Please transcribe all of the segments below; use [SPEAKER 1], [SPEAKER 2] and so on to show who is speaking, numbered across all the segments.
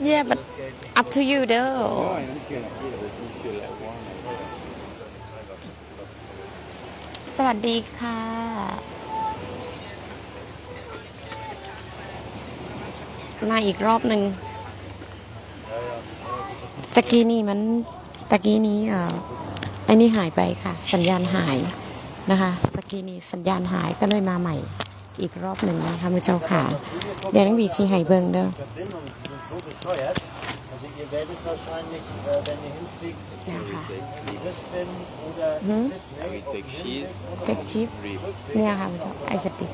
[SPEAKER 1] yeah but up to you เด้อสวัสดีค่ะ มาอีกรอบหนึ่งตะกี้นี่มันตะกี้นี้เอ่อไอ้นี่หายไปค่ะ สัญญาณหายนะคะ ตะกี้นี้สัญญาณหายก็เลยมาใหม่ อีกรอบหนึ่งนะคะมือเจ้าค่ะเดี๋ยวนังบีซีไห้เบิงเด้อ
[SPEAKER 2] Verbindungen sind so bescheuert. Also ihr werdet wahrscheinlich, äh, wenn ihr hinfliegt,
[SPEAKER 1] นะคะ
[SPEAKER 2] die Wespen oder
[SPEAKER 1] Mhm.
[SPEAKER 2] Sydney
[SPEAKER 3] We take cheese,
[SPEAKER 1] เซ็กชิป
[SPEAKER 3] rib.
[SPEAKER 1] เนี่ยค่ะมือเจ้าไอสติก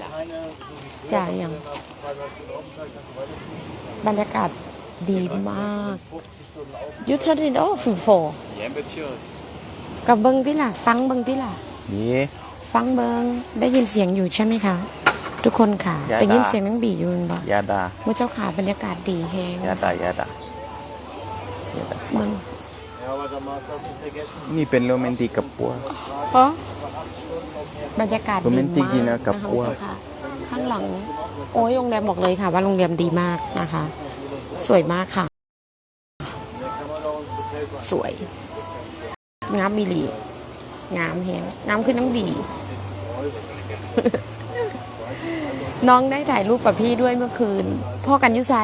[SPEAKER 2] keine, so wie früher,
[SPEAKER 1] จ่ายัง
[SPEAKER 2] wenn man zweimal Stunden aufsteigt, kannst du weiterfliegen.
[SPEAKER 1] บรรยากาศดีมาก
[SPEAKER 2] 50 Stunden auf.
[SPEAKER 1] ยูเทอร์ดิโอฟิโฟ
[SPEAKER 3] Yeah, but you
[SPEAKER 1] กับเบิงที่ล่ะฟังเบิงที่ล่ะ
[SPEAKER 3] Yeah.
[SPEAKER 1] ฟังเบิงได้ยินเสียงอยู่ใช่ไหมคะ ทุกคนค่ะ
[SPEAKER 3] อย่า
[SPEAKER 1] แต่ยิน
[SPEAKER 3] ด่า
[SPEAKER 1] เสียงนังบีอยู่บ่
[SPEAKER 3] Yada,
[SPEAKER 1] เมื่อเจ้าขาบรรยากาศดีแฮง
[SPEAKER 3] yada, yada.
[SPEAKER 1] เบิง
[SPEAKER 2] Ja, aber dann machst du das nicht vergessen.
[SPEAKER 3] นี่เป็นโรแมนติกกับปัว
[SPEAKER 1] เพราะบรรยากาศ
[SPEAKER 3] โร
[SPEAKER 1] ดี
[SPEAKER 3] แม
[SPEAKER 1] มาน
[SPEAKER 3] ติก
[SPEAKER 1] ก
[SPEAKER 3] ดีนะกับ
[SPEAKER 1] นะคะ
[SPEAKER 3] พวก
[SPEAKER 1] เจ้าค่ะ ข้างหลัง โอ้ยโรงแรมบอกเลยค่ะ ว่าโรงแรมดีมากนะคะ สวยมากค่ะ สวยงามมีหลี งามแฮงงามขึ้นน้องบีน้องได้ถ่ายรูปกับพี่ด้วยเมื่อคืน พ่อกันยุไส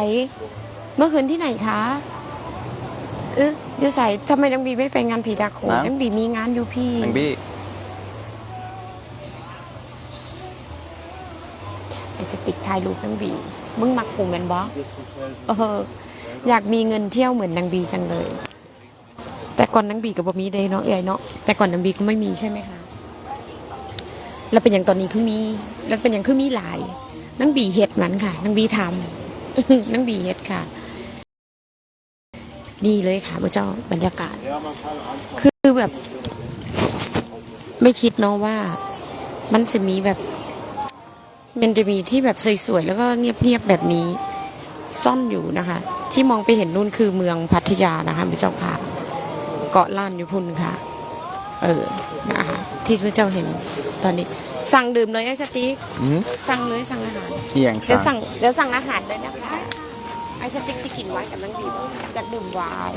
[SPEAKER 1] เมื่อคืนที่ไหนคะเออยุไสทำไมน้องบีไม่ไปงานผีตาโขน
[SPEAKER 3] นะ
[SPEAKER 1] น้องบีมีงานอยู่พี่
[SPEAKER 3] นังบี้
[SPEAKER 1] ไอสติกถ่ายรูปน้องบี มึงมักกูแมนบอเอออยากมีเงินเที่ยวเหมือนนางบีจังเลย แต่ก่อนนางบีกับบ่มีเลยเนาะเอ้ยเนาะแต่ก่อนนางบีก็ไม่มีใช่ไหมคะแล้วเป็นอย่างตอนนี้คือมี แล้วเป็นอย่างคือมีหลายนางบีเฮ็ดมันค่ะนางบีทำนางบีเฮ็ดค่ะ ดีเลยค่ะพระเจ้าบรรยากาศ คือแบบ ไม่คิดเนาะว่า มันจะมีแบบมันจะมีที่แบบสวยๆแล้วก็เงียบๆแบบนี้ ซ่อนอยู่นะคะ ที่มองไปเห็นนู่นคือเมืองพัทยานะคะพระเจ้าค่ะ เกาะล้านอยู่พุ่นค่ะ เออนะคะที่พระเจ้าเห็นตอนนี้ สั่งดื่มเลยไอ้สติ๊ก
[SPEAKER 3] อืม
[SPEAKER 1] สั่งเลยสั่งอาหาร
[SPEAKER 3] เอียง
[SPEAKER 1] เดี๋ยว
[SPEAKER 3] สั่
[SPEAKER 1] สั่
[SPEAKER 3] ง
[SPEAKER 1] งเดี๋ยวสั่งอาหารเลยนะคะไอ้สติ๊กสิกินไว้กับน้องบีบอยากดื่มไวน์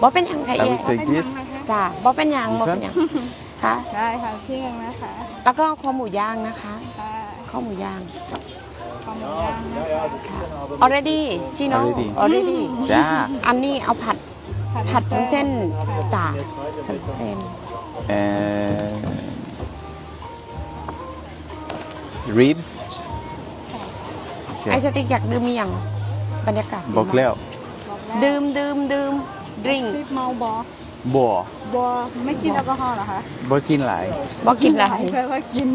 [SPEAKER 1] บ่เป็นหยังค่ะ
[SPEAKER 3] I
[SPEAKER 1] เอ๊
[SPEAKER 3] will take this
[SPEAKER 1] จ้ะบ่เป็นหยังบ่เป็นหยังค่ะ
[SPEAKER 4] ได้ค่ะชื่อยังนะคะ
[SPEAKER 1] แล้วก็คอหมูย่างนะคะ
[SPEAKER 4] ค่ะ
[SPEAKER 1] ข้าวหมูย่าง
[SPEAKER 4] ขอหมูย่างนะ
[SPEAKER 2] Ja, ja, das ist dann aber
[SPEAKER 1] already ชิโน่
[SPEAKER 3] Already
[SPEAKER 1] already
[SPEAKER 3] จ้า
[SPEAKER 1] อันนี้เอาผัด ผัดวุ้นเส้น
[SPEAKER 4] ค่ะ
[SPEAKER 1] จ้ะผัดวุ้นเส้น
[SPEAKER 3] เอ่อ ribs โอเค
[SPEAKER 1] ไอ้สติ๊กอยากดื่มมีอย่างบรรยากาศดี
[SPEAKER 3] บอกแล้ว
[SPEAKER 4] บอกแล้ว
[SPEAKER 1] ดื่มดื่มดื่มดริง
[SPEAKER 4] สติปเมาบอ
[SPEAKER 3] บ่
[SPEAKER 4] บอไม่กินแอลกอฮอล์เหรอคะ
[SPEAKER 3] บ่กินหลาย
[SPEAKER 1] บอกกินอะไร
[SPEAKER 4] แปลว่ากิน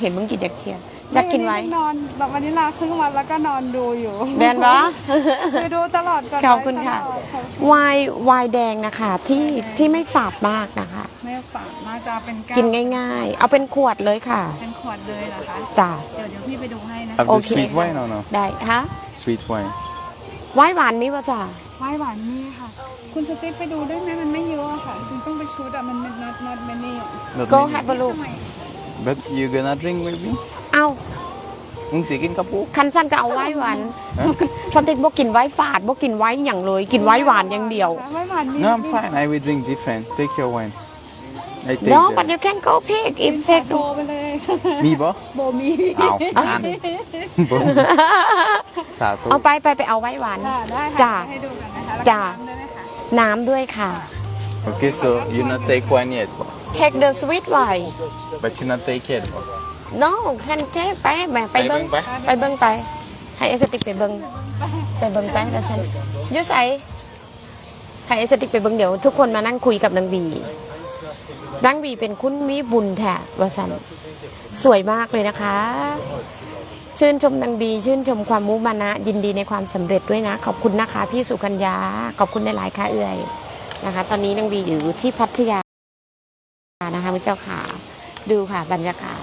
[SPEAKER 1] เห็นมึงกินอยากเทียน อยากกินไว้
[SPEAKER 4] นอนแบบวันนี้ลาครึ่งวันแล้วก็นอนดูอยู่
[SPEAKER 1] แบนบอ
[SPEAKER 4] คือดูตลอดก่อน
[SPEAKER 1] ขอบคุณค่ะ
[SPEAKER 4] ตลอดค่ะ
[SPEAKER 1] วายวายแดงนะคะที่ที่ไม่ฝาดมากนะคะ
[SPEAKER 4] ไม่ฝาดมากจะเป็นแก้ว
[SPEAKER 1] กินง่ายๆ เอาเป็นขวดเลยค่ะ
[SPEAKER 4] เป็นขวดเลยเหรอคะ
[SPEAKER 1] จ้ะ
[SPEAKER 4] เดี๋ยวเดี๋ยวพี่ไปดูให้นะ
[SPEAKER 3] Have
[SPEAKER 1] โอ
[SPEAKER 3] the
[SPEAKER 1] เค
[SPEAKER 3] sweet wine or no
[SPEAKER 1] ได้ฮะ
[SPEAKER 3] sweet wine
[SPEAKER 1] วายหวานมีป่ะจ้ะ
[SPEAKER 4] ไว้หวานนี่ค่ะ คุณสติ๊ปไปดูได้ไหมมันไม่เยอะอะค่ะ คุณต้องไปชุดอะมัน not not many
[SPEAKER 3] Not
[SPEAKER 1] go
[SPEAKER 3] many.
[SPEAKER 1] have a look
[SPEAKER 4] ทำไม
[SPEAKER 3] but you gonna drink with me
[SPEAKER 1] เอา
[SPEAKER 3] มึงสิกินกับปู
[SPEAKER 1] คันสั้นก็เอาไว้หวานสติ๊กบอกกินไว้ฝาดบอกกินไว้อย่างเลย กินไว้หวานอย่างเดียว
[SPEAKER 4] ไว้หวานนี่
[SPEAKER 3] No I'm fine I will drink different take your wine I take
[SPEAKER 1] no
[SPEAKER 3] the-
[SPEAKER 1] but you can go pick if
[SPEAKER 4] เซ็
[SPEAKER 1] take
[SPEAKER 4] โบไปเลย
[SPEAKER 3] มีบ่
[SPEAKER 4] โบมี
[SPEAKER 3] เอาอันบ่สาธุ
[SPEAKER 1] เอาไปไปไปเอาไว้หวาน
[SPEAKER 4] ค่ะได้
[SPEAKER 1] จ้ะ
[SPEAKER 4] ค่ะให้ดูกันนะคะแล้วก็
[SPEAKER 1] จ้ะ
[SPEAKER 4] น้ำด้วยนะคะ
[SPEAKER 1] น้ำด้วยค่ะ
[SPEAKER 3] Okay so you not take wine yet
[SPEAKER 1] take the sweet wine
[SPEAKER 3] but you not take yet
[SPEAKER 1] no can take ไปแหมไปเบิ้ง
[SPEAKER 3] ไป
[SPEAKER 1] ไปเบิ้งไป ให้เอสติกไปเบิ้งไปเบิ้งไปแล้วสันอยุใสให้เอสติกไปเบิ้งเดี๋ยว ทุกคนมานั่งคุยกับนางบีนางบีเป็นคุณมีบุญแท้วาสันสวยมากเลยนะคะ ชื่นชมนางบี ชื่นชมความมุมานะ ยินดีในความสำเร็จด้วยนะ ขอบคุณนะคะ พี่สุกัญญา ขอบคุณในหลายๆค่ะเอื่อยนะคะ ตอนนี้นางบีอยู่ที่พัทยานะคะพระเจ้าค่ะดูค่ะบรรยากาศ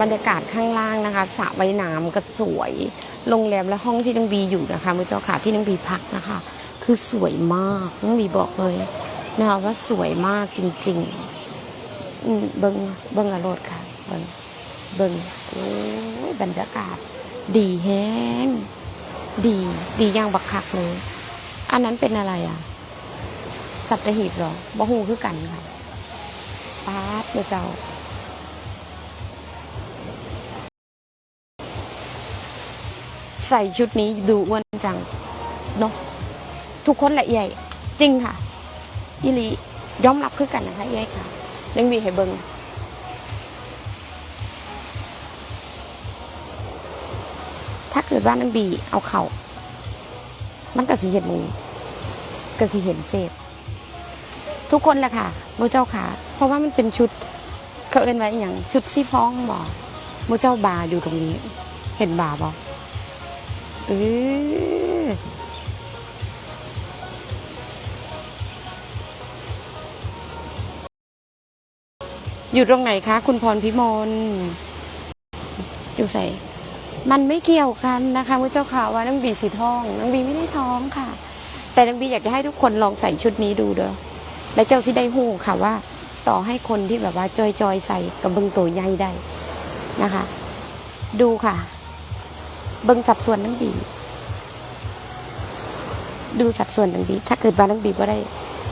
[SPEAKER 1] บรรยากาศข้างล่างนะคะสระว่ายน้ำก็สวย โรงแรมและห้องที่น้องบีอยู่นะคะมือเจ้าค่ะที่น้องบีพักนะคะ คือสวยมากน้องบีบอกเลยนะคะว่าสวยมากจริงๆอเบิ้งเบิ้งอารมณ์ค่ะเบิ้งเบิงโอ้ยบรรยากาศ ดีแห้งดีดีอย่างบักคักเลยอันนั้นเป็นอะไรอะ สัตหีบหรอบ่ฮู้คือกันค่ะป๊าดเด้อเจ้า ใส่ชุดนี้ดูอ้วนจังเนาะทุกคนละเอียดจริงค่ะอีหลียอมรับคือกันนะคะเอียค่ะยังมีให้เบิงถ้าเกิดว่านังบีเอาเข่ามันก็สิเห็นหมูก็สิเห็นเศษทุกคนแหละค่ะมูเจ้าค่ะ เพราะว่ามันเป็นชุดเขาเอินไว้อย่างชุดซีพ้องบอกมูเจ้าบาอยู่ตรงนี้ เห็นบาบอก เอออยู่ตรงไหนคะ คุณพรพิมลอยู่ใส่ มันไม่เกี่ยวกันนะคะมือเจ้าข่าวว่านังบีสีทองนังบีไม่ได้ท้องค่ะ แต่นังบีอยากจะให้ทุกคนลองใส่ชุดนี้ดูเด้อและเจ้าสิได้หูค่ะว่า ต่อให้คนที่แบบว่าจอยจอยๆใส่กับเบิงตัวใหญ่ได้นะคะ ดูค่ะ เบิงสัดส่วนนังบี ดูสัดส่วนนังบี ถ้าเกิดว่านังบีว่ได้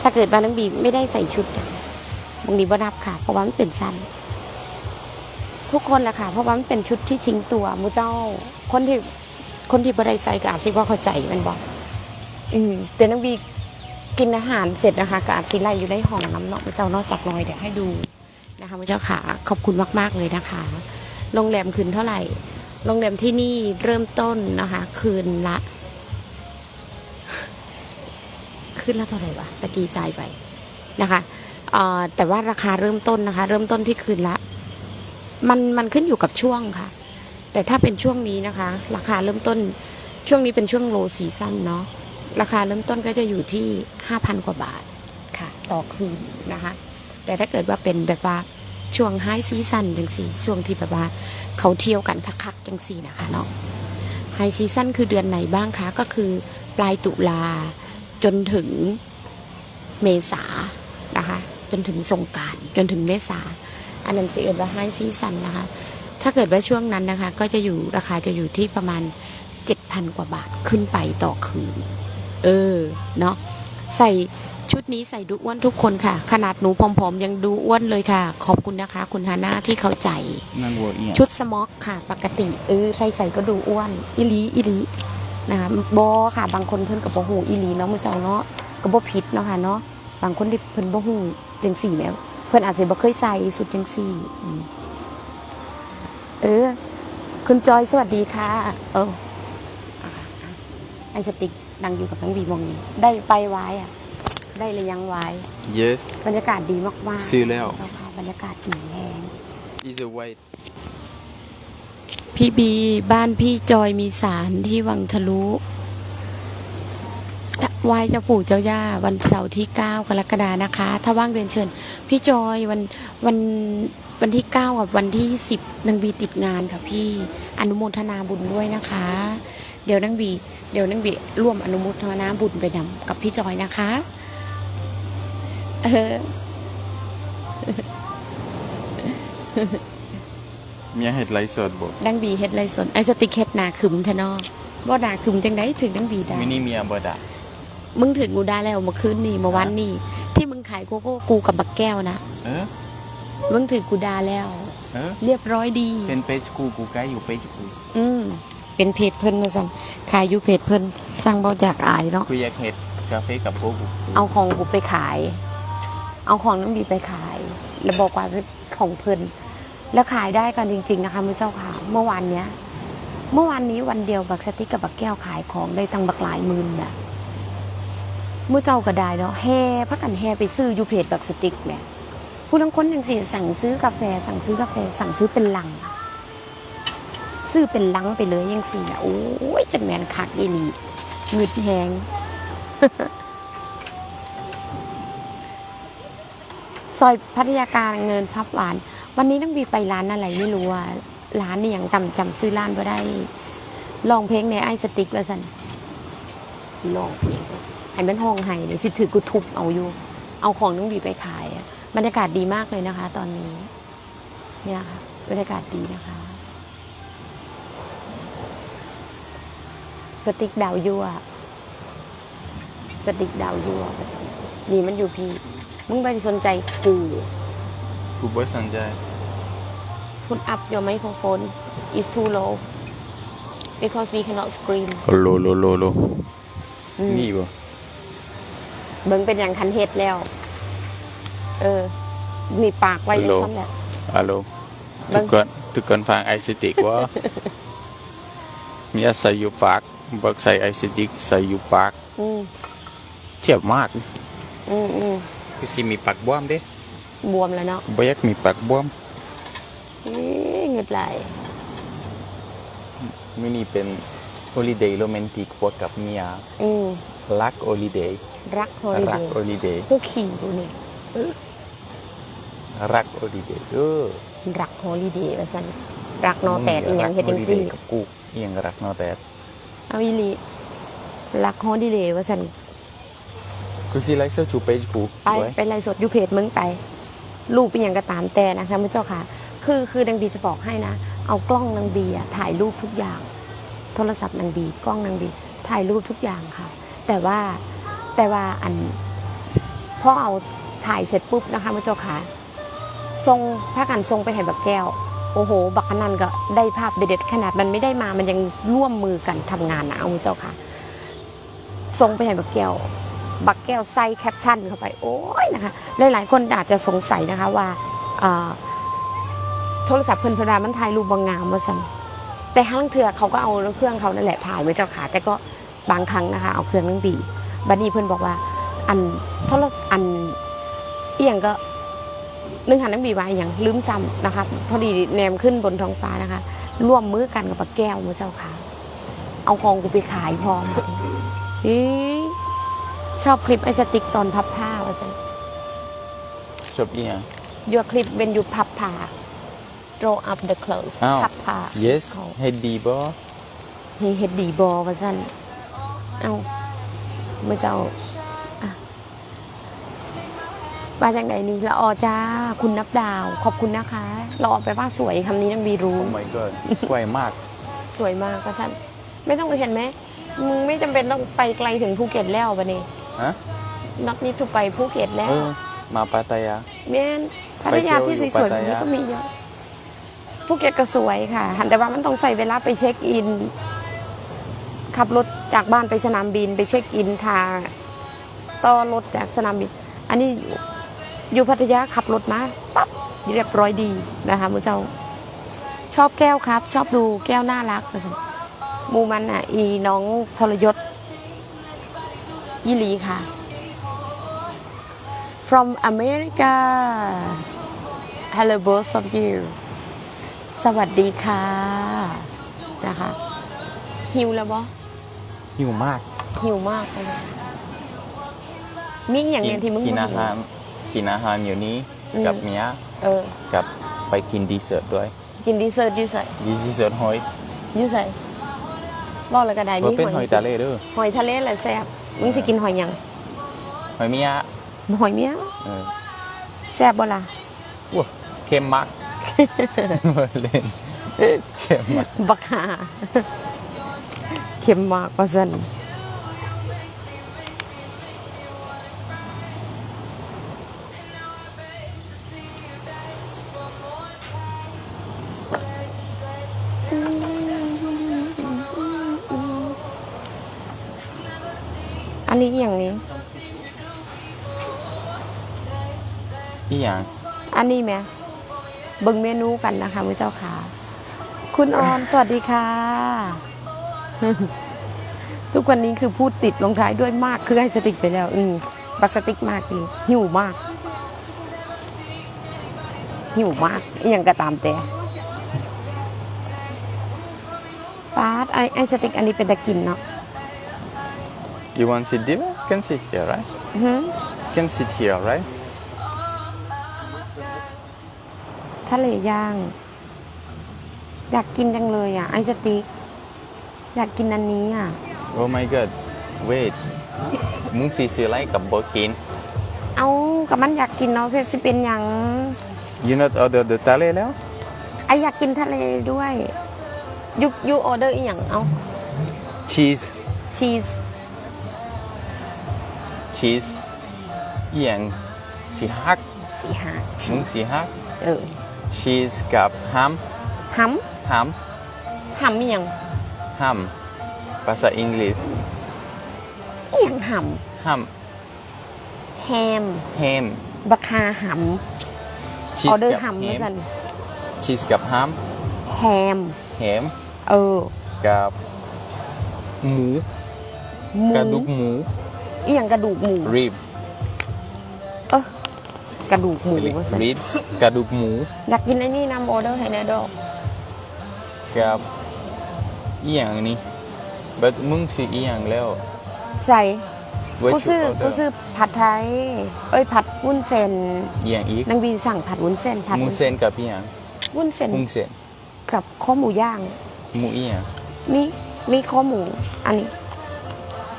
[SPEAKER 1] ถ้าเกิดว่านังบีไม่ได้ใส่ชุดบางทีว่นับค่ะ เพราะว่ามันเป็นสั้นทุกคนแหละค่ะ เพราะว่ามันเป็นชุดที่ทิ้งตัวมูเจ้า คนที่คนที่บริใส่ก็อาจสิว่าเข้าใจมันบอกอือแต่นักบีกินอาหารเสร็จนะคะก็อาจสิไล่อยู่ในห้องน้ำเนาะมูเจ้านอกจากลอยเดี๋ยวให้ดูนะคะมูเจ้าค่ะขอบคุณมาก ๆเลยนะคะ โรงแรมคืนเท่าไหร่ โรงแรมที่นี่เริ่มต้นนะคะ คืนละ คืนละเท่าไหร่วะตะกี้จ่ายไปนะคะแต่ว่าราคาเริ่มต้นนะคะ เริ่มต้นที่คืนละ มันมันขึ้นอยู่กับช่วงค่ะ แต่ถ้าเป็นช่วงนี้นะคะ ราคาเริ่มต้นช่วงนี้เป็นช่วงโลซีซั่นเนาะราคาเริ่มต้นก็จะอยู่ที่ 5,000 กว่าบาทค่ะ ต่อคืนนะคะ แต่ถ้าเกิดว่าเป็นแบบว่า ช่วงไฮซีซันจังสี่ ช่วงที่แบบว่าเขาเที่ยวกันคักๆจังสี่นะคะเนาะไฮซีซันคือเดือนไหนบ้างคะ ก็คือปลายตุลาจนถึงเมษานะคะ จนถึงสงการจนถึงเมษาอันนั้นจะเอินว่าไฮซีซันนะคะ ถ้าเกิดว่าช่วงนั้นนะคะ ก็จะอยู่ราคาจะอยู่ที่ประมาณ 7,000 กว่าบาทขึ้นไปต่อคืน เออ เนาะใส่ ชุดนี้ใส่ดูอ้วนทุกคนค่ะ ขนาดหนูผอมๆยังดูอ้วนเลยค่ะ ขอบคุณนะคะ คุณฮาน่าที่เข้าใจ
[SPEAKER 3] นั่นวัวเอียง
[SPEAKER 1] ชุดสม็อกค่ะ ปกติ เออใครใส่ก็ดูอ้วนอิลีอิลีนะคะบอค่ะ บางคนเพิ่นกับบ่หูอิลีเนาะมือเจ้าเนาะก็บ่ผิดเนาะค่ะเนาะบางคนที่เพิ่นบ่หูจังสี่แหมเพิ่นอาจจะบ่เคยใส่สุดจังสี่อืมเออ คุณจอยสวัสดีค่ะ เอออะอะไอสติกดังอยู่กับน้องบีมองนี้ได้ไปไว้อะ ได้เลยยังไว้
[SPEAKER 3] yes
[SPEAKER 1] บรรยากาศดีมากๆ
[SPEAKER 3] ซื้อแล้ว
[SPEAKER 1] เจ้าค่ะบรรยากาศดีแฮง
[SPEAKER 3] is a white
[SPEAKER 1] พี่บีบ้านพี่จอยมีสารที่วังทะลุไหว้เจ้าปู่เจ้าย่าวันเสาร์ที่ 9 กรกฎานะคะ ถ้าว่างเรียนเชิญ พี่จอยวันวันวันที่ 9 กับวันที่ 10นางบีติดงานค่ะพี่อนุโมทนาบุญด้วยนะคะ เดี๋ยวนางบีเดี๋ยวนางบีร่วมอนุโมทนาบุญไปนำกับพี่จอยนะคะ เออ
[SPEAKER 3] เมียเห็ดไรสดบ่
[SPEAKER 1] ดังบีเฮ็ดไรสนไอสติกเฮ็ดหนาขึมทะเนอบ่หนาขึมจังไดถึงดังบีได้
[SPEAKER 3] มินี่เมียบ่ดะ
[SPEAKER 1] มึงถึงกูได้แล้วเมื่อคืนนี่เมื่อวันนี่ที่มึงขายโกโก้กูกับบักแก้วนะ
[SPEAKER 3] เออ
[SPEAKER 1] มึงถึงกูได้แล้ว
[SPEAKER 3] เออ
[SPEAKER 1] เรียบร้อยดี
[SPEAKER 3] เป็นเพจกูกูใกล้อยู่เพจกู
[SPEAKER 1] อืมเป็นเพจเพิ่นนะสันขายอยู่เพจเพิ่นสร้างบ่จากอายเนาะ
[SPEAKER 3] กูอยากเห็ดกาแฟกับโกกู
[SPEAKER 1] เอาของกูไปขาย เอาของน้ำบีไปขายแล้วบอกว่าเป็นของเพิ่นแล้วขายได้กันจริง ๆ นะคะมือเจ้าค่ะ เมื่อวานเนี้ย เมื่อวานนี้วันเดียวบักสติกกับบักแก้วขายของได้ตั้งบักหลายหมื่นน่ะเมื่อเจ้าก็ได้เนาะแห่พักกันแห่ไปซื้อยูเพจบักสติกเนี่ยผู้ทั้งคนยังสิสั่งซื้อกาแฟ สั่งซื้อกาแฟ สั่งซื้อเป็นลัง ซื้อเป็นลังไปเลยยังสี่อะโอ้ยจะแมนคักอีหลีหงึดแหง ซอยพัทยาการเงินพับหวาน วันนี้ต้องบีไปร้านอะไรไม่รู้อะร้านนี่ยังจำจำซื้อร้านไ่ได้ ลองเพลงในไอสติ๊กว่าสันลองเพลงไอ้มันห้องไห้เลยสิถือกูทุบเอาอยู่ เอาของน้องบีไปขายอะบรรยากาศดีมากเลยนะคะ ตอนนี้เนี่ยค่ะบรรยากาศดีนะคะ สติ๊กดาวยั่วสติ๊กดาวยั่วนี่มันอยู่พี่ มึงไปสนใจกู
[SPEAKER 3] กูบ่สนใจ
[SPEAKER 1] put up your microphone is too low because we cannot scream
[SPEAKER 3] โลโลโลโล
[SPEAKER 1] อืม
[SPEAKER 3] นี่บ่
[SPEAKER 1] เบิ่งเป็นอย่างคันเฮ็ดแล้ว เออ มีปากไว้ยังซ้ำแหละ
[SPEAKER 3] ฮัลโหล
[SPEAKER 1] เบิ่
[SPEAKER 3] ทุ
[SPEAKER 1] ง
[SPEAKER 3] กคนทุกคนฟังไอซิติกว่ามีอาศัยอยู่ปากบอกใส่ไอซิติกใส่อยู่ปาก
[SPEAKER 1] อืม
[SPEAKER 3] เทียบมาก
[SPEAKER 1] อืมอืม
[SPEAKER 3] คือสิมีปากบวมเด้
[SPEAKER 1] บวมแล้วเนาะ
[SPEAKER 3] บ่อยากมีปากบวม
[SPEAKER 1] เอ๊ะเงืดไหล
[SPEAKER 3] มื้อนี้เป็นฮอลิเดย์โรแมนติกพวกกับเมีย
[SPEAKER 1] อืม
[SPEAKER 3] รักฮอลิเดย์
[SPEAKER 1] รักฮอลิ
[SPEAKER 3] รั
[SPEAKER 1] เด
[SPEAKER 3] ก
[SPEAKER 1] ย์
[SPEAKER 3] ฮอลิเดย์
[SPEAKER 1] ผู้ขี่ดูนี่
[SPEAKER 3] รักฮอลิเดย์เออ
[SPEAKER 1] รักฮอลิเดย์ว่าซั่นรักนอแตดอีหยังเฮ็ดจังซี่
[SPEAKER 3] รัก holiday กับกูอีหยังรักนอแตด
[SPEAKER 1] เอาอีหลีรักฮอลิเดย์ว่าซั่น
[SPEAKER 3] กูสิไลฟ์เซอร์ชูเพจกู
[SPEAKER 1] ไป
[SPEAKER 3] ไว้
[SPEAKER 1] ไปไลฟ์สดอยู่เพจมึงไป รูปเป็นอย่างก็ตามแต่นะคะพระเจ้าค่ะ คือคือดังบีจะบอกให้นะ เอากล้องนางบีอะถ่ายรูปทุกอย่าง โทรศัพท์นางบี กล้องนางบี ถ่ายรูปทุกอย่างค่ะ แต่ว่าแต่ว่าอันพอเอาถ่ายเสร็จปุ๊บนะคะพระเจ้าค่ะทรงพระกันทรงไปให้บักแก้วโอ้โห บักอนันต์ก็ได้ภาพเด็ดๆขนาดมันไม่ได้มา มันยังร่วมมือกันทำงานนะเอาพระเจ้าค่ะ ทรงไปให้บักแก้ว บักแก้วใส่แคปชั่นเข้าไป โอ้ยนะคะหลายๆคนอาจจะสงสัยนะคะว่าโทรศัพท์เพื่อนพนดามันถ่ายรูปบางงามมาสันแต่ห้างเถื่อเขาก็เอาเครื่องเขานั่นแหละถ่ายไว้เจ้าขาแต่ก็บางครั้งนะคะ เอาเครื่องนั่งบีบัดนี้เพื่อนบอกว่า อันโทรศัพท์อันเอียงก็นึ่งหันนั่งบีไว้อย่างลืมซ้ำนะคะพอดีแนมขึ้นบนท้องฟ้านะคะ ร่วมมือกันกับบักแก้วมาเจ้าค่ะเอาของกูไปขายพร้อมเฮ้ย ชอบคลิปไอสติ๊กตอนพับผ้าว่าสิ
[SPEAKER 3] ชอบอีหยัง
[SPEAKER 1] your clip when you พับผ้า roll up the clothes
[SPEAKER 3] อ้าว
[SPEAKER 1] พับผ้า
[SPEAKER 3] yes เฮ็ดดีบ่
[SPEAKER 1] เฮเฮ็ดดีบอว่าสั่นเอ้าเมื่อเจ้าอะมาจากไหนนี่ละออจ้า คุณนับดาว ขอบคุณนะคะละออไปว่าสวยคำนี้นังบีรู้
[SPEAKER 3] โอ้ my god สวยมาก
[SPEAKER 1] สวยมากก็สั่นไม่ต้องเห็นไหมมึงไม่จำเป็นต้องไปไกลถึงภูเก็ตแล้วบะนี่
[SPEAKER 3] ฮะ
[SPEAKER 1] นักนี้ถูกไปภูเก็ตแล้ว
[SPEAKER 3] เออ มาปาตายา
[SPEAKER 1] แม่นพัทยาที่สวยๆแบบนี้ก็มีเยอะภูเก็ตก็สวยค่ะ หันแต่ว่ามันต้องใส่เวลาไปเช็คอิน ขับรถจากบ้านไปสนามบิน ไปเช็คอินทาต่อรถจากสนามบิน อันนี้อยู่พัทยาขับรถมาปั๊บเรียบร้อยดีนะคะมือเจ้า ชอบแก้วครับ ชอบดูแก้วน่ารักนะคะหมูมันอะ อีน้องทรยศ ยี่หลีค่ะ from America hello both of you สวัสดีค่ะนะคะหิวแล้วบ่
[SPEAKER 3] หิวมาก
[SPEAKER 1] หิวมากเลยมีอย่าง
[SPEAKER 3] กิ
[SPEAKER 1] เนี้ยที่มึง
[SPEAKER 3] กิน
[SPEAKER 1] บ่
[SPEAKER 3] อา
[SPEAKER 1] หิว
[SPEAKER 3] หารกินอาหารอยู่นี้
[SPEAKER 1] อืม
[SPEAKER 3] กับเมีย
[SPEAKER 1] เออ
[SPEAKER 3] กับไปกินดีเซอร์ตด้วย
[SPEAKER 1] กินดีเซอร์ตอยูใส่
[SPEAKER 3] ดีเซอร์ตหอย
[SPEAKER 1] อยูใส่บอกเลยก็ได้
[SPEAKER 3] บ่
[SPEAKER 1] มี
[SPEAKER 3] เป็นหอยทะเลเด้อ
[SPEAKER 1] หอยทะเลแหละแซ่บ มึงสิกินหอยหยัง
[SPEAKER 3] หอยเมีย
[SPEAKER 1] หอยเมี่ยง
[SPEAKER 3] เออ
[SPEAKER 1] แซ่บบ่ล่ะ
[SPEAKER 3] ว้าเค็มมากเล่นเค็มมาก
[SPEAKER 1] บักหาเข็มมากว่าซั่นอัน อีหยัง
[SPEAKER 3] อั
[SPEAKER 1] นนี้ไหมเบิ่งเมนูกันนะคะมือเจ้าค่ะ คุณออนสวัสดีค่ะ ทุกวันนี้คือพูดติดลงท้ายด้วยมากคือให้สติกไปแล้ว อืมบักสติกมากจริงหิวมาก หิวมากอหย่างก็ตามแต่ปาดไอไอสติกอันนี้เป็นตะกินเนาะ
[SPEAKER 3] you want sit there can sit here right
[SPEAKER 1] อื้อหือ
[SPEAKER 3] can sit here right
[SPEAKER 1] ทะเลย่าง อยากกินจังเลยอะ ไอสติกอยากกินอันนี้อะ
[SPEAKER 3] oh my god wait มึงสิซื้ออะไรกับบ่กิน
[SPEAKER 1] เอากับมันอยากกินเนาะคือสิเป็นอย่าง
[SPEAKER 3] you not order the ทะเลแล้ว
[SPEAKER 1] ไออยากกินทะเลด้วยยูยูออเดอร์อีหยังเอา
[SPEAKER 3] cheese
[SPEAKER 1] ชีส
[SPEAKER 3] cheese อหย่างสีฮัก
[SPEAKER 1] สีหา
[SPEAKER 3] มึงสีฮัก
[SPEAKER 1] เออ
[SPEAKER 3] cheese กับฮัม
[SPEAKER 1] หัม
[SPEAKER 3] ฮัม
[SPEAKER 1] หัมอีหยัง
[SPEAKER 3] ฮัมภาษาอังกฤษ
[SPEAKER 1] อีหยังหัม
[SPEAKER 3] ฮัม
[SPEAKER 1] แฮม
[SPEAKER 3] แฮม
[SPEAKER 1] บักคาหัมอ
[SPEAKER 3] cheese
[SPEAKER 1] อเดอร์
[SPEAKER 3] กับ
[SPEAKER 1] หัม
[SPEAKER 3] แฮ
[SPEAKER 1] นะ
[SPEAKER 3] ม
[SPEAKER 1] สัน
[SPEAKER 3] cheese กับฮัม
[SPEAKER 1] แฮม
[SPEAKER 3] แฮม
[SPEAKER 1] เออ
[SPEAKER 3] กับหมู
[SPEAKER 1] หมู
[SPEAKER 3] กระดูกหมู
[SPEAKER 1] อีหยังกระดูกหมู
[SPEAKER 3] rib
[SPEAKER 1] เออ กระดูกหมูว่าสัน
[SPEAKER 3] ribs กระดูกหมู
[SPEAKER 1] อยากกินไอ้นี่นำออเดอร์ให้แน่ดอก
[SPEAKER 3] กับอีหยังนี่บัดมึงสิอีหยังแล้ว
[SPEAKER 1] ใส่
[SPEAKER 3] What
[SPEAKER 1] กู
[SPEAKER 3] you
[SPEAKER 1] ซื้อ
[SPEAKER 3] order?
[SPEAKER 1] กูซื้อผัดไทย เอ้ยผัดวุ้นเส้น
[SPEAKER 3] อีหยังอีก
[SPEAKER 1] นางบีสั่งผัดวุ้นเส้นผัด
[SPEAKER 3] หมูเส้นกับอีหยัง
[SPEAKER 1] วุ้นเส้น
[SPEAKER 3] กุ้งเส้น
[SPEAKER 1] กับข้อหมูย่าง
[SPEAKER 3] หมูอีหยัง
[SPEAKER 1] นี่มีข้อหมู อันนี้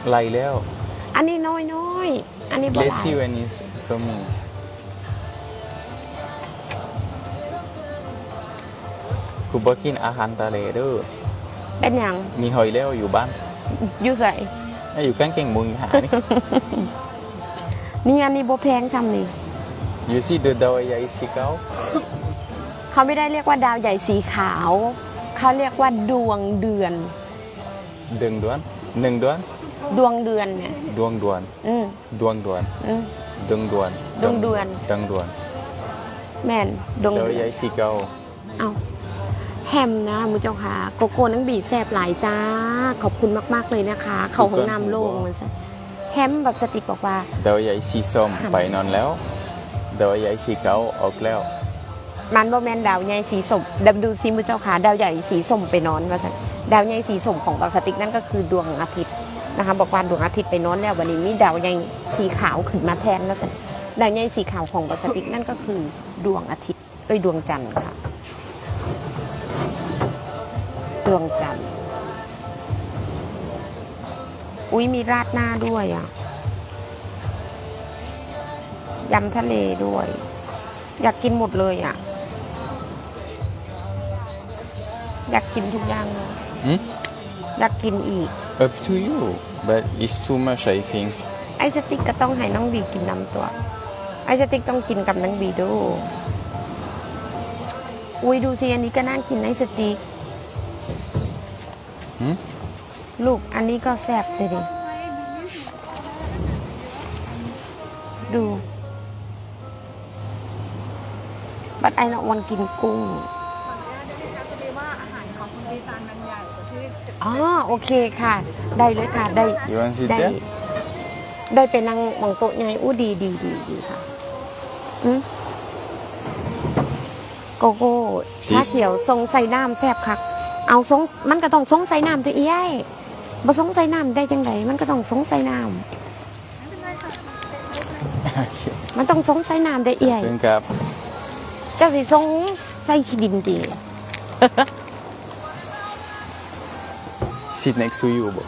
[SPEAKER 3] ไล่แล้ว
[SPEAKER 1] อันนี้น้อยน้อยๆอันนี้บ่ห
[SPEAKER 3] Let's
[SPEAKER 1] ลาย
[SPEAKER 3] see when it's coming กูบ่กินอาหารทะเลเด้อ
[SPEAKER 1] เป็นหยัง
[SPEAKER 3] มีหอยแล้วอยู่บ้าน
[SPEAKER 1] อยู่ใส่
[SPEAKER 3] อยู่กางเกงมึงหานี่
[SPEAKER 1] นี่อันนี้โบแพงทำนี่
[SPEAKER 3] You see the ดาวใหญ่สีขาว
[SPEAKER 1] เขาไม่ได้เรียกว่าดาวใหญ่สีขาว เขาเรียกว่าดวงเดือน
[SPEAKER 3] ดึงดวนหนึ่งดวน
[SPEAKER 1] ดวงเดือนเนี่ย
[SPEAKER 3] ดวงดวน
[SPEAKER 1] อืม
[SPEAKER 3] ดวงดวน
[SPEAKER 1] อืม
[SPEAKER 3] ดึงดวน
[SPEAKER 1] ดวงดวน
[SPEAKER 3] ดึงดวน
[SPEAKER 1] แม่นดวง
[SPEAKER 3] ดาว
[SPEAKER 1] เดื
[SPEAKER 3] ให
[SPEAKER 1] อ
[SPEAKER 3] ญ่
[SPEAKER 1] น
[SPEAKER 3] สีขาว
[SPEAKER 1] เอา แฮมนะมุเจ้าค่ะโกโก้นังบีแซบหลายจ้า ขอบคุณมาก ๆ เลยนะคะ เขาของนำโลงมันซะแฮมแบบสติกบอกว่า
[SPEAKER 3] ดาวใหญ่สีส้ม
[SPEAKER 1] หัน
[SPEAKER 3] ไปนอนแล้วดาวใหญ่สีขาวออกแล้ว
[SPEAKER 1] มันบ่แมนดาวใหญ่สีส้มดับดูซิมุเจ้าค่ะดาวใหญ่สีส้มไปนอนว่าสันดาวใหญ่สีส้มของบักสติกนั่นก็คือดวงอาทิตย์นะคะบอกว่าดวงอาทิตย์ไปนอนแล้ววันนี้มีดาวใหญ่สีขาวขึ้นมาแทนว่าสันดาวใหญ่สีขาวของบักสติกนั่นก็คือดวงอาทิตย์เอ้ยดวงจันทร์ค่ะ ดวงจันทร์ อุ้ยมีราดหน้าด้วยอะ ยำทะเลด้วย อยากกินหมดเลยอะ อยากกินทุกอย่างเลย
[SPEAKER 3] หืม
[SPEAKER 1] อยากกินอีก
[SPEAKER 3] Up to you but it's too much I think
[SPEAKER 1] ไอสติ๊กก็ต้องให้น้องบีกินน้ำตัว ไอสติ๊กต้องกินกับน้องบีดู อุ้ยดูสิอันนี้ก็น่ากินไอสติ๊ก
[SPEAKER 3] หืม
[SPEAKER 1] ลูกอันนี้ก็แซ่บเลยดิดูบัดไอนะวันกินกุ้ง
[SPEAKER 4] ขออนุญาตได้ไหมคะพอดีว่าอาหารของคุณดีจานมันใหญ่กว่าที่จะ
[SPEAKER 1] อ๋อโอเคค่ะ ได้เลยค่ะ ได้
[SPEAKER 3] You want to sit
[SPEAKER 1] ได้
[SPEAKER 3] there
[SPEAKER 1] ได้ไปนั่งมองโต๊ะใหญ่อู้ดีดีดีดีค่ะอืมโกโก้
[SPEAKER 3] จิ๊
[SPEAKER 1] ชา
[SPEAKER 3] ส
[SPEAKER 1] เขียวทรงใส่น้ำแซ่บคัก เอาทรงมันก็ต้องทรงใส่น้ำตัวเอี้ยยบ่ทรงใส่น้ำได้จังไดมันก็ต้องทรงใส่น้ำมันต้องทรงใส่น้ำได้เอี้ยย
[SPEAKER 3] เป็นกับ
[SPEAKER 1] เจ้าสิทรงใส่ขี้ดินดี
[SPEAKER 3] sit next to you บ่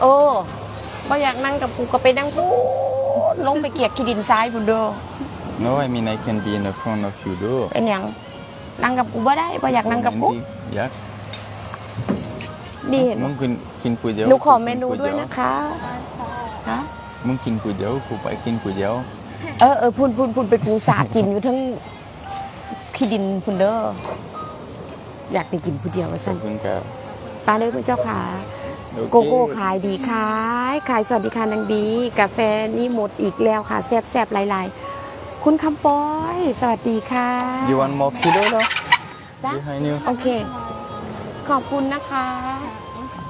[SPEAKER 1] โอ้บ่อยากนั่งกับกูก็ไปนั่งพูดลงไปเกียกขี้ดินซ้ายพุ่นเด้อ
[SPEAKER 3] No I mean I can be in the front of you ด้วย
[SPEAKER 1] เป็นหยัง นั่งกับกูบ่ได้บ่อยากนั่งกับกู
[SPEAKER 3] อยาก
[SPEAKER 1] ดีเห็น
[SPEAKER 3] มึงกินกินก๋วยเตี๋ยว
[SPEAKER 1] หนูขอเมนู
[SPEAKER 3] กูกิ
[SPEAKER 1] ด้วย
[SPEAKER 3] ก๋
[SPEAKER 1] นะคะฮะ
[SPEAKER 3] มึงกินก๋วยเตี๋ยวกูไปกินก๋วยเตี๋ยว
[SPEAKER 1] เออเออพูนพูนพูนไปปูสาดกินอยู่ทั้งขี้ดินพุนเด้ออยากไปกินผู้เดียวว่า
[SPEAKER 3] ขอ
[SPEAKER 1] สั่
[SPEAKER 3] บ
[SPEAKER 1] น
[SPEAKER 3] คุณครับ
[SPEAKER 1] ปลาเลยคุณเจ้าขา
[SPEAKER 3] โอเค
[SPEAKER 1] โกโก้ขายดีขาย ขายสวัสดีค่ะนางบี กาแฟนี่หมดอีกแล้วค่ะแซบแซบๆหลายๆ คุณคำปอย สวัสดีค่ะ
[SPEAKER 3] You want more kilo เหรอ
[SPEAKER 1] จ้ะ
[SPEAKER 3] Behind you
[SPEAKER 1] โอเค ขอบคุณนะคะ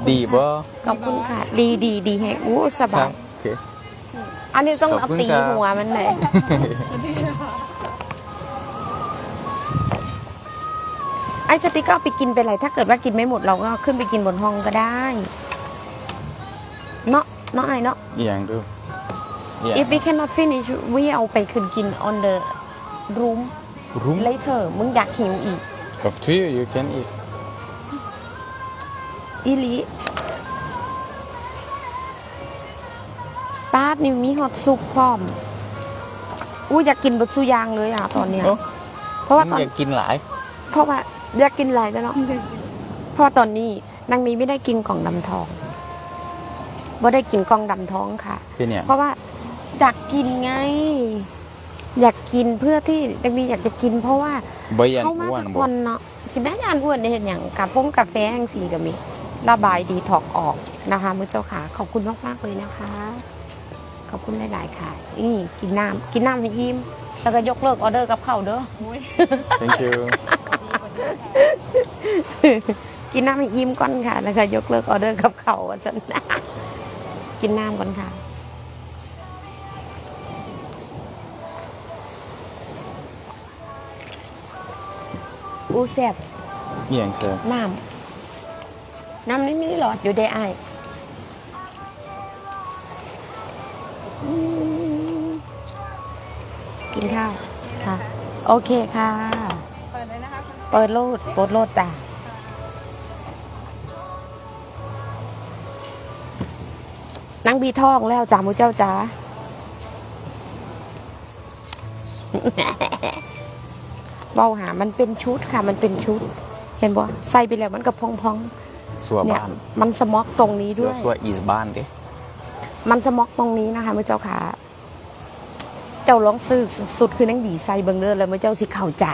[SPEAKER 3] ดีบ่
[SPEAKER 1] ขอบคุณค่ะ ดีดีดีแฮงอู้ส
[SPEAKER 3] ครั
[SPEAKER 1] บา
[SPEAKER 3] บ
[SPEAKER 1] ย
[SPEAKER 3] โอเค
[SPEAKER 1] อันนี้ต้อง
[SPEAKER 3] ขอ
[SPEAKER 1] เอา
[SPEAKER 3] บคุณ
[SPEAKER 1] ตี
[SPEAKER 3] ครับ
[SPEAKER 1] หัวมันเลย ไอ้สติ๊กก็เอาไปกินไปเลยถ้าเกิดว่ากินไม่หมดเราก็ขึ้นไปกินบนห้องก็ได้ เนาะเนาะไอ้เนาะ
[SPEAKER 3] อีหยังดู อีหยัง
[SPEAKER 1] if we cannot finish we เอาไปขึ้นกิน on the room
[SPEAKER 3] room
[SPEAKER 1] later มึงอยากหิวอีก
[SPEAKER 3] up to you you can eat
[SPEAKER 1] อีหลีป้าดนี่มีฮอตซุปพร้อม อู้อยากกินบะซูยางเลยอะตอนเนี้ย
[SPEAKER 3] โอ้
[SPEAKER 1] เพราะว่า
[SPEAKER 3] มึ
[SPEAKER 1] ต
[SPEAKER 3] ง
[SPEAKER 1] อน
[SPEAKER 3] อยากกินหลาย
[SPEAKER 1] เพราะว่าอยากกินหลายแล้วเนาะ เพราะว่าตอนนี้นางมีไม่ได้กินกล่องดำทองบ่ได้กินกล่องดำท้องค่ะ
[SPEAKER 3] เป็นเนี่ย
[SPEAKER 1] เพราะว่า อยากกินไง อยากกินเพื่อที่นางมีอยากจะกิน เพราะว่า
[SPEAKER 3] บ่ยัน
[SPEAKER 1] เข้ามา
[SPEAKER 3] อ้วน
[SPEAKER 1] พัก
[SPEAKER 3] บ่
[SPEAKER 1] ผ่อนเนาะสิแม่ยานอ้วนได้เห็นอย่างกาแฟงกาแฟแห่งสีก็มีระบายดีถอกออกนะคะมือเจ้าขาขอบคุณมากๆเลยนะคะ ขอบคุณหลายๆค่ะนี่กินน้ำกินน้ำให้ยิ้มแล้วก็ยกเลิกออเดอร์กับเขาวเด้อ
[SPEAKER 3] thank you
[SPEAKER 1] กินน้ำให้ยิ้มก่อนค่ะ แล้วก็ยกเลิกออเดอร์กับเขาวว่าฉันนะกินน้ำก่อนค่ะ อู้แซ่บ
[SPEAKER 3] มีหยังเซอร์
[SPEAKER 1] น้ำน้ำนี่มีหลอดอยู่ได้ไอายอืมกินข้าวค่ะ โอเคค่ะ
[SPEAKER 4] เปิดเลยนะคะคุณ
[SPEAKER 1] เปิดโลดเปิดโลดจ้ะนั่งบีทองแล้วจ้ามูเจ้าจ้า เบาหามันเป็นชุดค่ะ มันเป็นชุด เห็นบ่ใส่ไปแล้วมันก็พอง
[SPEAKER 3] สัว
[SPEAKER 1] ๆเนี่ย
[SPEAKER 3] บ้าน
[SPEAKER 1] มันสม็อกตรงนี้
[SPEAKER 3] เดี๋
[SPEAKER 1] ด้
[SPEAKER 3] ยววยสัวอีสบ้านเด้
[SPEAKER 1] มันสม็อกตรงนี้นะคะมือเจ้าขาเจ้าลองซื้อสุดคือนังบีใส่เบิงเด้อแล้วมือเจ้าสิเข้าใจ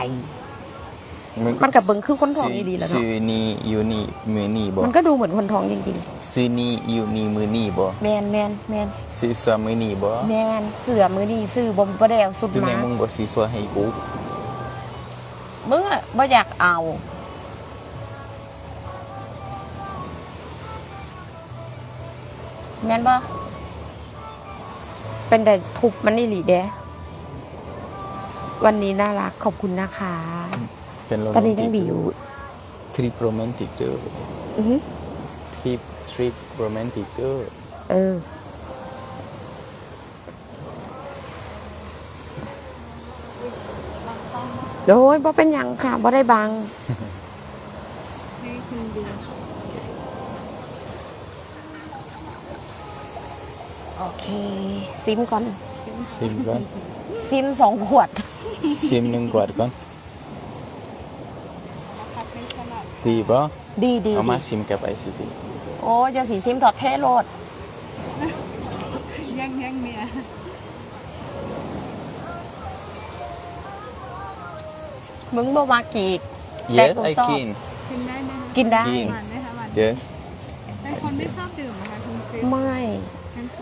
[SPEAKER 1] มันกับเบิ่งคือคนท้องอีหลีแล้วเนอะ
[SPEAKER 3] ซื้อนี่อยู่นี่มือนี่บ่
[SPEAKER 1] มันก็ดูเหมือนคนท้องจริง
[SPEAKER 3] ซื้อนี่อยู่นี่มือนี่บ่
[SPEAKER 1] ๆ แมนแมนแมน
[SPEAKER 3] ซื้อสัวมือนี่บ่
[SPEAKER 1] แมนเสือมือนี่ซื้อบ่บ่ได้เอาสุด
[SPEAKER 3] จุด
[SPEAKER 1] มา
[SPEAKER 3] นี้มึงบ่ซื้อสัวให้กู
[SPEAKER 1] มึงอะบ่อยากเอา แมนบ่เป็นแต่ทุบมันนี่หลีเด้วันนี้น่ารักขอบคุณนะคะ
[SPEAKER 3] เป็นโร
[SPEAKER 1] ตอน
[SPEAKER 3] แม
[SPEAKER 1] นี้
[SPEAKER 3] นติ
[SPEAKER 1] ยัง
[SPEAKER 3] ก
[SPEAKER 1] บีอยู่
[SPEAKER 3] ทริปโรแมนติกเด้อ
[SPEAKER 1] อือหือ
[SPEAKER 3] ทริปทริปโรแมนติกเด้อ
[SPEAKER 1] เออ โดยบ่เป็นหยังค่ะบ่ได้บัง
[SPEAKER 4] ให้คุณดู
[SPEAKER 1] โอเค ซิมก่อน
[SPEAKER 3] ซิมก่อน
[SPEAKER 1] ซิมสองขวด
[SPEAKER 3] ซิมหนึ่งกวดก่อน
[SPEAKER 4] พักในสลัด
[SPEAKER 3] ดีบ่
[SPEAKER 1] ดีดี
[SPEAKER 3] เอามา
[SPEAKER 1] ดี
[SPEAKER 3] ซิมกับไอซิตี้
[SPEAKER 1] โอ้จะสีซิมถอดเทโรด
[SPEAKER 4] มึ
[SPEAKER 1] งบ่มากีก
[SPEAKER 3] yes
[SPEAKER 1] กู
[SPEAKER 3] I
[SPEAKER 1] ชอบ
[SPEAKER 3] can
[SPEAKER 4] กินได้ไหมคะ
[SPEAKER 1] กินได้
[SPEAKER 3] กิน
[SPEAKER 4] หวานไหมคะหวาน
[SPEAKER 3] yes
[SPEAKER 4] เป็นคนไม่ชอบดื่มนะคะคุณคริส
[SPEAKER 1] ไม่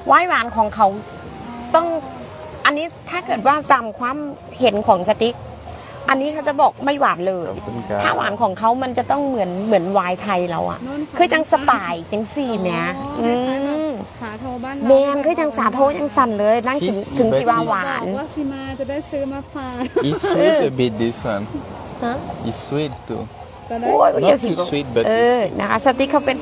[SPEAKER 1] ไว้หวานของเขาต้อง อันนี้ถ้าเกิดว่าตามความเห็นของสติ๊ก อันนี้เขาจะบอกไม่หวานเลย
[SPEAKER 3] ขอบคุณครับ
[SPEAKER 1] ถ้าหวานของเขามันจะต้องเหมือนเหมือนไวน์ไทยเราอะ
[SPEAKER 4] นุ่น
[SPEAKER 1] คือจังสปายจังสี่แหมอืม
[SPEAKER 4] สาโทบ้าน
[SPEAKER 1] แมนคือจังสาโทยังสั่นเลยนั่งถึง
[SPEAKER 3] Cheese
[SPEAKER 1] ถึงสิว่าหวา
[SPEAKER 4] บอนกว่าซิมาจะได้ซื้อมาฝาก
[SPEAKER 3] it's sweet a bit this one
[SPEAKER 1] ฮะ
[SPEAKER 3] it's sweet too
[SPEAKER 4] จะได้
[SPEAKER 1] โอ้ย
[SPEAKER 3] Not
[SPEAKER 1] อย่าสิ
[SPEAKER 3] too sweet, but
[SPEAKER 1] เออ
[SPEAKER 3] it's-
[SPEAKER 1] นะคะสติ๊กเขาเป็น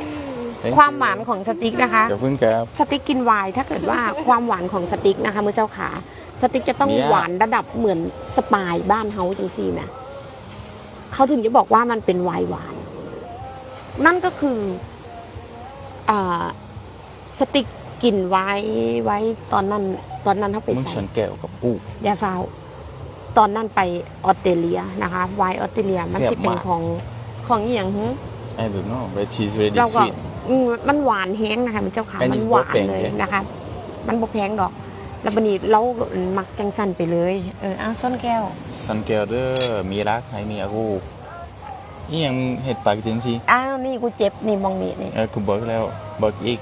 [SPEAKER 3] Thank
[SPEAKER 1] ความ
[SPEAKER 3] you
[SPEAKER 1] หวานของสติ๊กนะคะ
[SPEAKER 3] ขอบคุณครับ
[SPEAKER 1] สติ๊กกินไวน์ถ้าเกิดว่าความหวานของสติ๊กนะคะมือเจ้าขาสติ๊กจะต้อง
[SPEAKER 3] เนี่ย
[SPEAKER 1] หวานระดับเหมือนสปายบ้านเฮาจังซี่นะเขาถึงจะบอกว่ามันเป็นไวน์หวาน นั่นก็คืออ่า สติ๊กกินไว้ไว้ตอนนั้นตอนนั้นเขาไป
[SPEAKER 3] มึง
[SPEAKER 1] ใส่
[SPEAKER 3] ฉันแก้วกับกู
[SPEAKER 1] ยาฟาวตอนนั้นไปออสเตรเลียนะคะไวน์ออสเตรเลียมัน
[SPEAKER 3] แซ่บ
[SPEAKER 1] สิเป็น
[SPEAKER 3] มาก
[SPEAKER 1] ของของอหย่างหึ
[SPEAKER 3] I don't know but she's really
[SPEAKER 1] เราก็
[SPEAKER 3] sweet
[SPEAKER 1] อืมมันหวานแห้งนะคะมันเจ้าขา
[SPEAKER 3] อันนี้
[SPEAKER 1] มันหวาน
[SPEAKER 3] บ่แพง
[SPEAKER 1] เลย
[SPEAKER 3] เลย
[SPEAKER 1] นะคะ มันบกแพงดอก แล้วบันนี้เรามักจังสันไปเลย เอออ้าวส้นแก้ว
[SPEAKER 3] สันแก้วเด้อมีรักให้มีอากูอีหยังเฮ็ดปากจังซี่
[SPEAKER 1] อ้าวนี่กูเจ็บนี่มองนี่นี่
[SPEAKER 3] เออกูบอกแล้วบอกอีก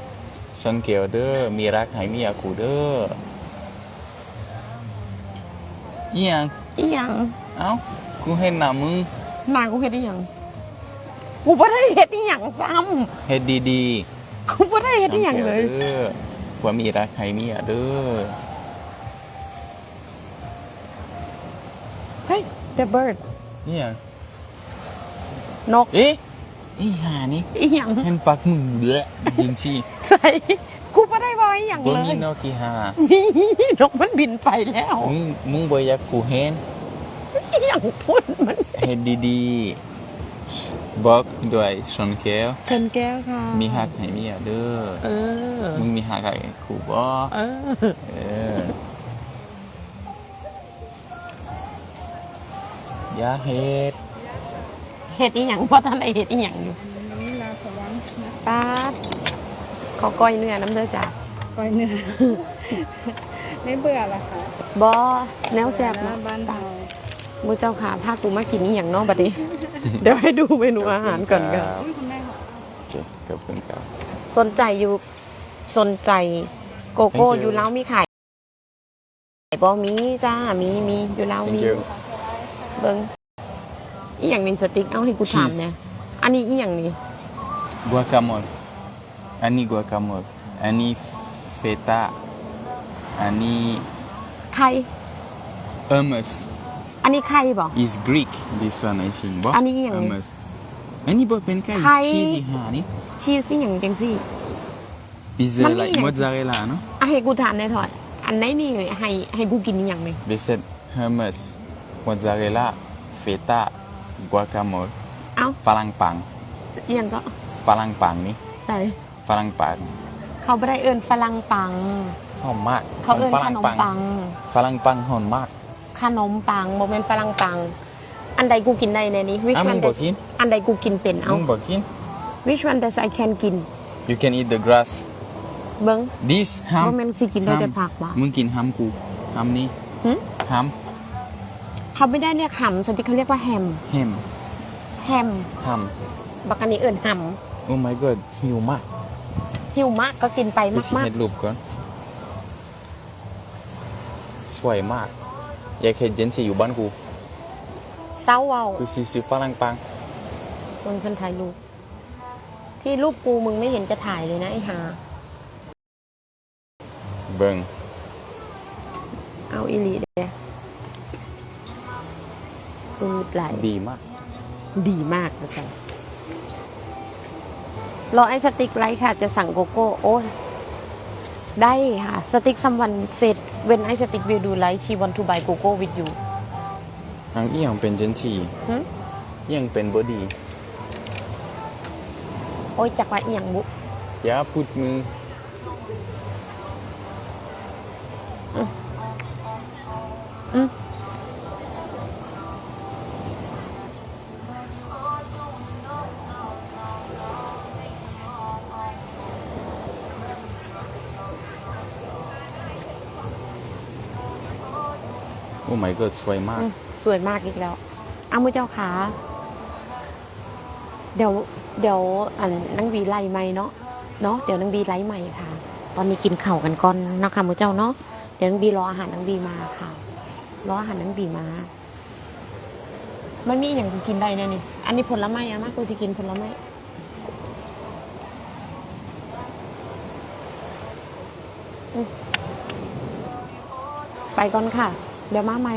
[SPEAKER 3] สันแก้วเด้อมีรักให้มีอากูเด้ออีหยัง
[SPEAKER 1] อีหยัง
[SPEAKER 3] เอ้ากูเห็นหน้ามึง
[SPEAKER 1] หนากูเฮ็ดอีหยังกูไม่ได้เฮ็ดอีหยังซ้
[SPEAKER 3] เฮ็ดดีำ
[SPEAKER 1] กูไม่ได้
[SPEAKER 3] ๆ
[SPEAKER 1] เฮ็ดอีหยังเลย
[SPEAKER 3] สันแก้วเด้อว่ามีรักให้มีอะเด้อ
[SPEAKER 1] เฮ้ย the bird
[SPEAKER 3] อีหยัง
[SPEAKER 1] นก
[SPEAKER 3] เอ๊ะ อีหานี่
[SPEAKER 1] อีหยัง
[SPEAKER 3] เห็นปากมึงเด้อยิงซี่
[SPEAKER 1] ใส่กูไม่ได้บอกอีหยัง
[SPEAKER 3] บ่
[SPEAKER 1] เล
[SPEAKER 3] มี
[SPEAKER 1] ย
[SPEAKER 3] นกกี่หา
[SPEAKER 1] นี่นกมันบินไปแล้ว
[SPEAKER 3] มึงมึงบ่อยากกูเห็น
[SPEAKER 1] อีหยังพูดมัน
[SPEAKER 3] เฮ็ดดีๆบอกด้วยชนแก้ว
[SPEAKER 1] ชนแก้วค่ะ
[SPEAKER 3] มีหักให้มีอะเด้อ
[SPEAKER 1] เออ
[SPEAKER 3] มึงมีหักให้กูบ่
[SPEAKER 1] เออ
[SPEAKER 3] เอออย่าเฮ็ด
[SPEAKER 1] เห็ดอีหยังเพราะท่านไอเห็ดอีหยังอยู่
[SPEAKER 4] นี่ลาผวังนะ
[SPEAKER 1] ป้าดขอก้อยเนื้อน้ำเด้อจ้ะ
[SPEAKER 4] ก้อยเนื้อ ไม่เบื่อละค่ะ
[SPEAKER 1] บอแนวแซ่บ
[SPEAKER 4] หน้า
[SPEAKER 1] นะ
[SPEAKER 4] บ้านเรา
[SPEAKER 1] มูเจ้าขาพาตูมากินอีหยังเนาะบัดนี้ เดี๋ยวให้ดูเมนูอาหารก่อนกัน
[SPEAKER 3] ครับ
[SPEAKER 4] อุ้ยคุณแม่ค่ะ
[SPEAKER 3] โอเคขอบคุณครับ
[SPEAKER 1] สนใจอยู่สนใจโกโก้
[SPEAKER 3] Thank you
[SPEAKER 1] อยู่แล้วมีขายบอมีจ้ามีมีอยู่แล้ว
[SPEAKER 3] thank
[SPEAKER 1] มี
[SPEAKER 3] you
[SPEAKER 1] เบิ้ง อีหยังนี่สติ๊กเอาให้กูถาม
[SPEAKER 3] Cheese
[SPEAKER 1] เนี่ยอันนี้อีหยังนี่
[SPEAKER 3] guacamole อันนี้ guacamole อันนี้ feta อันนี้
[SPEAKER 1] ไข่
[SPEAKER 3] hummus
[SPEAKER 1] อันนี้ไข่บอก
[SPEAKER 3] is Greek this one I think บ่
[SPEAKER 1] อันนี้อหย่างนี้
[SPEAKER 3] hummus อันนี้บ่เป็นไก่
[SPEAKER 1] ไข่
[SPEAKER 3] cheesy ฮะนี่
[SPEAKER 1] ชีสอีหยังจังซี่
[SPEAKER 3] is
[SPEAKER 1] มัน
[SPEAKER 3] uh,
[SPEAKER 1] มี
[SPEAKER 3] like
[SPEAKER 1] อย่าง
[SPEAKER 3] mozzarella เนาะ
[SPEAKER 1] อะให้กูถามในอยถอดอันไหนนี่ให้ให้กูกินอีหยังนี่
[SPEAKER 3] they said hummus mozzarella feta guacamole
[SPEAKER 1] เอ้า
[SPEAKER 3] ฝรั่งปัง
[SPEAKER 1] อีหยังก็
[SPEAKER 3] ฝรั่งปังนี่
[SPEAKER 1] ใส่
[SPEAKER 3] ฝรั่งปัง
[SPEAKER 1] เขาไม่ได้เอิ้นฝรั่งปัง
[SPEAKER 3] หอมมาก
[SPEAKER 1] เขาเอิ้น
[SPEAKER 3] ฝ
[SPEAKER 1] ข
[SPEAKER 3] รั่ง
[SPEAKER 1] นม
[SPEAKER 3] ปัง
[SPEAKER 1] ปัง
[SPEAKER 3] ฝรั่งปังหอมมาก
[SPEAKER 1] ขนมปังโมเมนฝรั่งปัง อันใดกูกินได้ในนี้ which
[SPEAKER 3] อะมึ
[SPEAKER 1] one
[SPEAKER 3] งบอก
[SPEAKER 1] does
[SPEAKER 3] กิน
[SPEAKER 1] อันใดกูกินเป็นเอา
[SPEAKER 3] มึงบอกกิน
[SPEAKER 1] which one does I can กิน
[SPEAKER 3] you can eat the grass
[SPEAKER 1] เบิ้ง
[SPEAKER 3] this ham
[SPEAKER 1] โมเมนสิกินได้แต่ผักวะ
[SPEAKER 3] มึงกินฮัมกูฮัมนี้
[SPEAKER 1] หึ
[SPEAKER 3] ฮัม
[SPEAKER 1] เขาไม่ได้เรียกหำสติกเขาเรียกว่าแฮม
[SPEAKER 3] เฮม
[SPEAKER 1] แฮม
[SPEAKER 3] ฮัม
[SPEAKER 1] บักอันนี้เอิ้นห
[SPEAKER 3] โอ้ my god หิวมากำ
[SPEAKER 1] หิวมากก็กินไป
[SPEAKER 3] ไปสิ
[SPEAKER 1] มาก
[SPEAKER 3] เห็ดรูปก่อน สวยมาก อยากเห็นเจนซี่อยู่บ้านกู
[SPEAKER 1] ๆเศร้าเว้า
[SPEAKER 3] คือซีซิฝรั่งปัง
[SPEAKER 1] คนเพิ่นถ่ายรูปที่รูปกูมึงไม่เห็นจะถ่ายเลยนะไอ้หา
[SPEAKER 3] เบิง
[SPEAKER 1] เอาอีหลีเด้ คือไหลาย
[SPEAKER 3] ดีมาก
[SPEAKER 1] ดีมากนะจ๊ะรอไอ้สติ๊กไลท์ค่ะ จะสั่งโกโก้โอ้ยได้ค่ะ สติ๊กซัมวันเสร็จเว้นไอ้สติ๊กวิวดูไลท์ชีวันทูบายโกโก้วิดยู
[SPEAKER 3] อังอีหยังเป็นเจนซี่
[SPEAKER 1] หึ
[SPEAKER 3] อีหยังเป็นบอดี
[SPEAKER 1] โอ้ยจักว่าเอียงบุ
[SPEAKER 3] อย่าปุดมือ โอ้ my god สวยมาก
[SPEAKER 1] สวยมากอีกแล้วอ้ามือเจ้าขาเดี๋ยวเดี๋ยวอันนังวีไล่ใหม่เนาะเนาะเดี๋ยวนังบีไล่ใหม่ค่ะ ตอนนี้กินข้าวกันก่อนนะคะมือเจ้าเนาะเดี๋ยวนังบีรออาหารนังบีมาค่ะรออาหารนังบีมามันมีอย่างกินได้น่นี่ อันนี้ผลไม้อะมากกูสิกินผลไม้ไปก่อนค่ะ เดี๋ยวมาใหม่